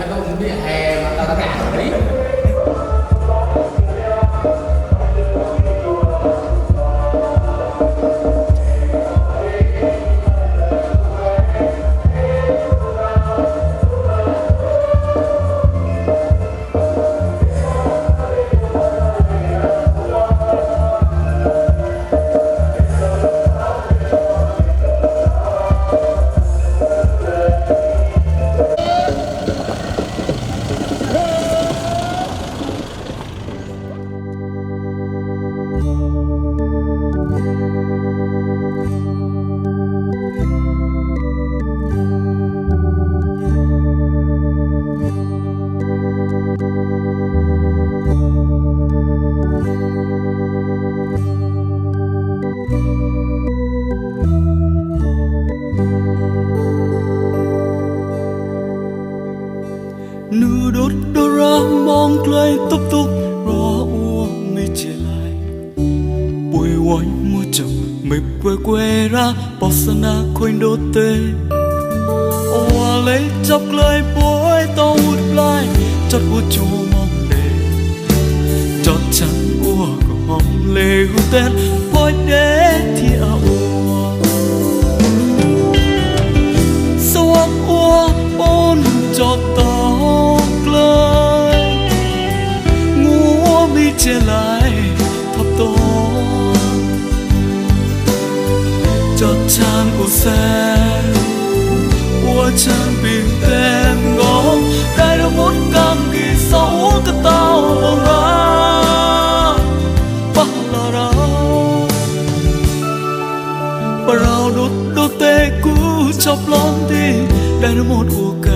Mẹ đâu muốn hè mà tao đã cả đấy. nu đốt đô ra mong cây tấp tốc roa ua mây chỉ lại. Bùi oanh mua chồng mây quê quê ra bỏ sân na khôi đô tê. Oa lấy chọc lời bối tao hút lại chót bùa chua mong đề chót trắng ua của hồng lê hút tên, bói đế thì à ua. Sao ua ôn cho tao สียหลายทับตองจดชานอุแสว่าฉันเป็นแตงงองได้ระมุดกำกี่สองกระเต่าบังราปะละเราปะเราดุดดุเตกูชอบล้อมดีได้ระมุดอุกา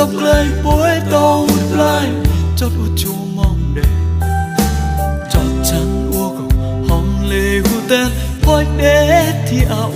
적라이 보에 떠올라이 젖 우쭈 멍데 젖찬 우고 헝리 후댄 보이데 티아우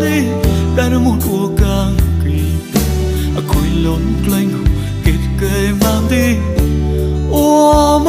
lon đi đã là một ua càng kỳ à cùi lớn clench hồng kịt kề mang đi ô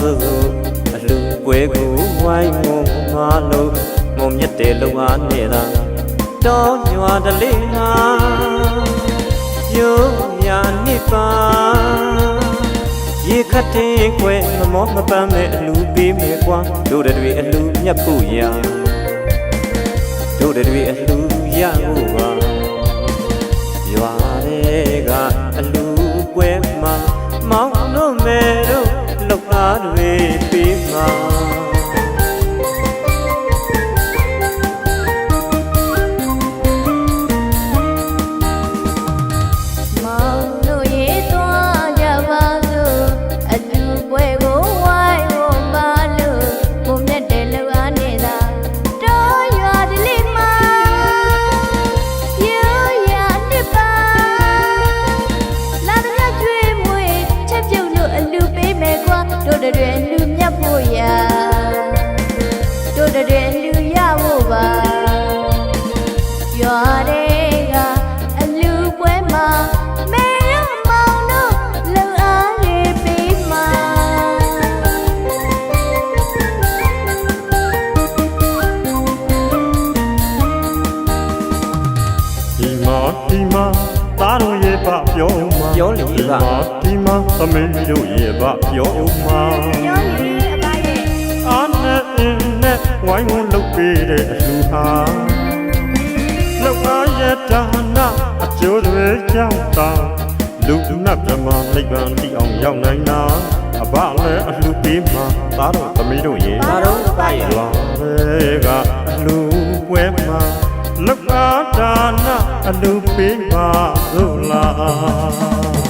စို့အလူပွဲကိုဝိုင်းဝန်းမလို့မုံမြတ်တဲ့လုံအားနေတာတော့ညွာတလေးဟာယိုရနိပါရေခတ်တဲ့ခွဲမမောမပန်းမဲ့အလူပေးမယ်ကွာတို့တွေအလူမြတ်ဖို့ရာတို့တွေအလူရဖို့ပါ မှာဒီမှာသားတို့ရဲ့ဘပြောမှာပြောလေဗျဒီမှာသမီးတို့ရဲ့ဘပြောမှာပြောနေအပါရဲ့အာနဲ့အင်းနဲ့ဝိုင်းဝန်းလုပ်ပေးတဲ့အလူဟာလောက်အားရတာနာအကျိုးတွေကြောင့်တာလူနတ်မြမနိဗ္ဗာန်တိအောင်ရောက်နိုင်တာအဘလည်းအလှပေးမှာသားတို့သမီးတို့ရဲ့ဘာတော့ပါရဲ့ရွာတွေကအလူပွဲမှာလောက်အားဒါနာ အလူပေးပါသို့လား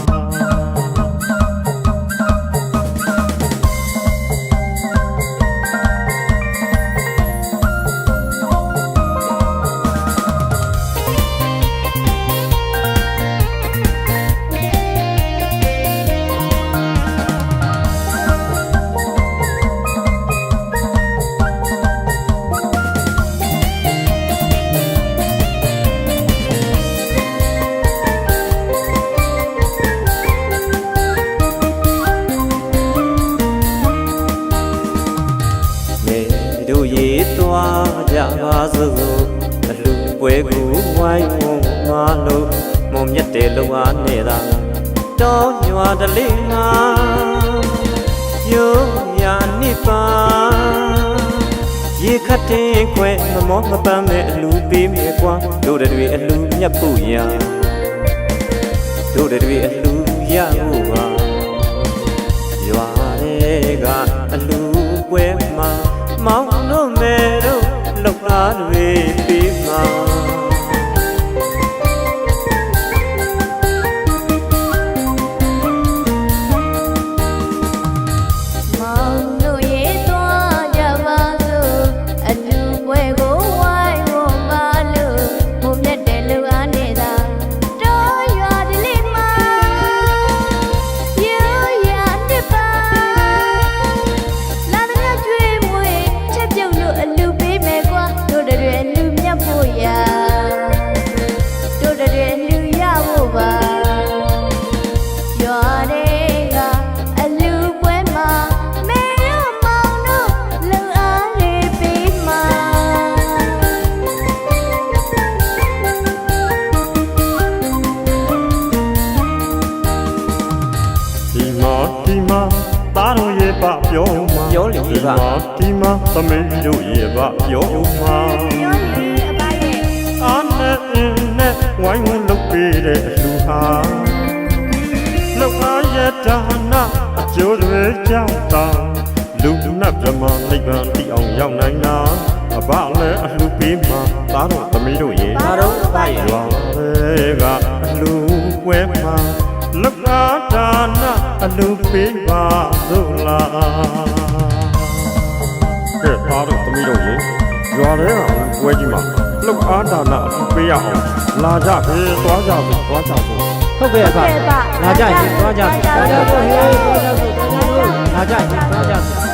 လေးမှာယိုရနိပါရေခတ်တဲ့ခွဲမမောမပန်းမဲ့အလူပေးမယ်ကွာတို့တွေအလူမြတ်ဖို့ရာတို့တွေအလူရဖို့ပါရွာတဲ့ကအလူပွဲမှာမောင်တို့မဲတို့လောက်သားတွေပြီးမှာမော ပြောလေဒီဗျမှာဒီမှာသမီးတို့ရဲ့ဘပြောမှာပြောနေအပါရဲ့အာနဲ့အင်းနဲ့ဝိုင်းဝန်းလုပ်ပေးတဲ့အလူဟာလောက်အားရတာနာအကျိုးတွေကြောင့်တာလူနတ်မြမနိဗ္ဗာန်တိအောင်ရောက်နိုင်တာအဘလည်းအလှပေးမှာသားတို့သမီးတို့ရဲ့ဘာတော့ပါရဲ့ရွာတွေကအလူပွဲမှာလောက်အားဒါနာအလူပေးပါသို့လားကဲ သားတို့သမီးတို့ရေရွာတွေကပွဲကြီးမှာလောက်အားဒါနာအလူပေးရအောင်လာကြခေသွားကြစို့သွားကြစို့ဟုတ်ကဲ့အခါလာကြရင်သွားကြသွားကြတော့ဟေးသွားကြဆိုသွားကြလို့လာကြရင်သွားကြဆို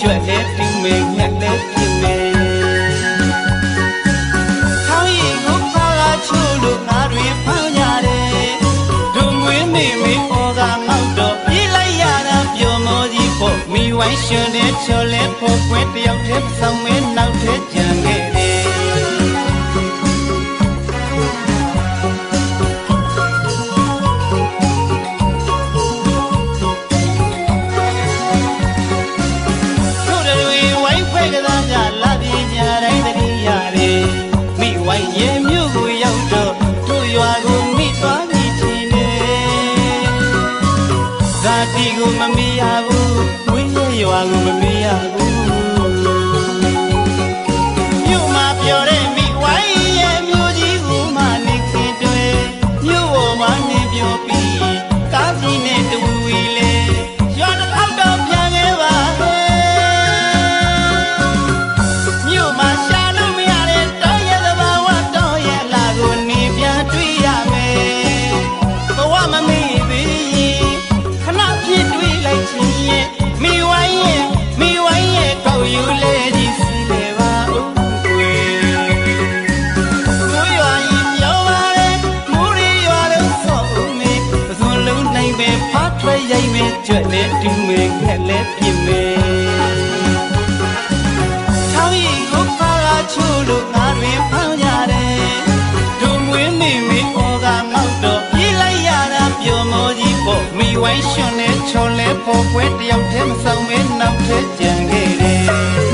ကျွတ်လဲပြင်းမယ်ညက်လဲပြင်းမယ်ထောင်းရင်ကိုပါလာချို့လို့ငါတွေဖောင်းရတယ်ဒုံငွေမိမိဟောကမောက်တော့ပြေးလိုက်ရတာပျော်မောကြီးဖို့မိဝိုင်းရှင်တဲ့ချော်လဲဖို့ခွဲတယောက်တည်းဆောင်မဲနောက်တဲ့ ချော်လဲပေါ်ပွဲတယောက်တည်းမဆောင်မဲနောက်ထဲကြံခဲ့တယ်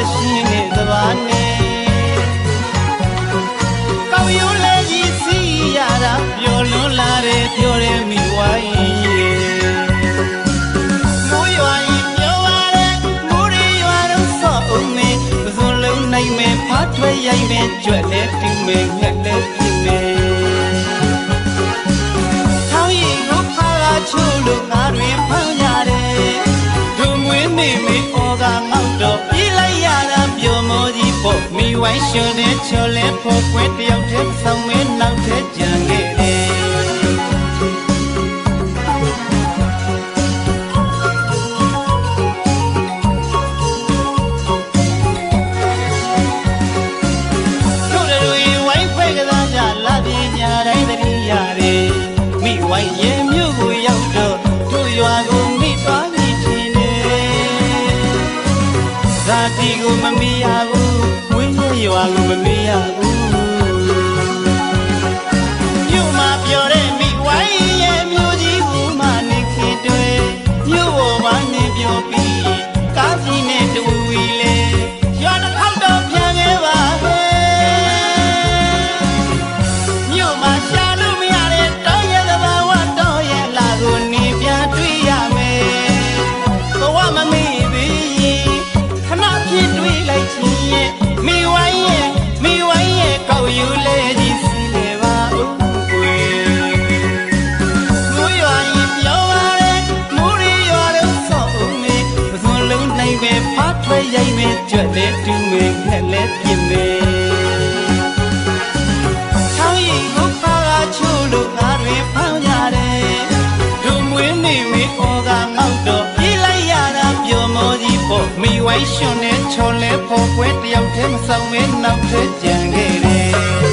တရှိနေသဘာနဲ့ကောင်းရုံးလည်းရည်စီရတာပျော်လွန်းလာတယ်ပျော်တယ်မိဝိုင်းထွက်ရိုက်မဲ့ကြွက်လဲတူမဲ့ငှက်လဲပြင်းမဲ့ထောင်းရည်ကိုဖာလာချို့လို့ငါတွင်ဖမ်းရတယ်ဒုံမွေးမေမေဩကာငါ ပြေးလိုက်ရတာပျော်မောကြီးပေါ့မိဝိုင်းရှင်နဲ့ချော်လဲဖို့ကွင်းတယောက်တည်းဆောင်မင်းနောက်ထဲကြံခဲ့တယ်ဝိုင်းရဲ့ Hallelujah. အတွက်လဲတူးမေခက်လဲပြင်းမေချောင်းရီကိုပါကချို့လို့ငါတွေဖောင်းရတယ်ဒုံမွေးနေမေအော်ကငေါ့တော့ပြေးလိုက်ရတာပျော်မောကြီးပေါ့မိဝိုင်းရှင်နဲ့ချော်လဲပေါ်ပွဲတယောက်တည်းမဆောင်မဲနောက်ထကျန်ခဲ့တယ်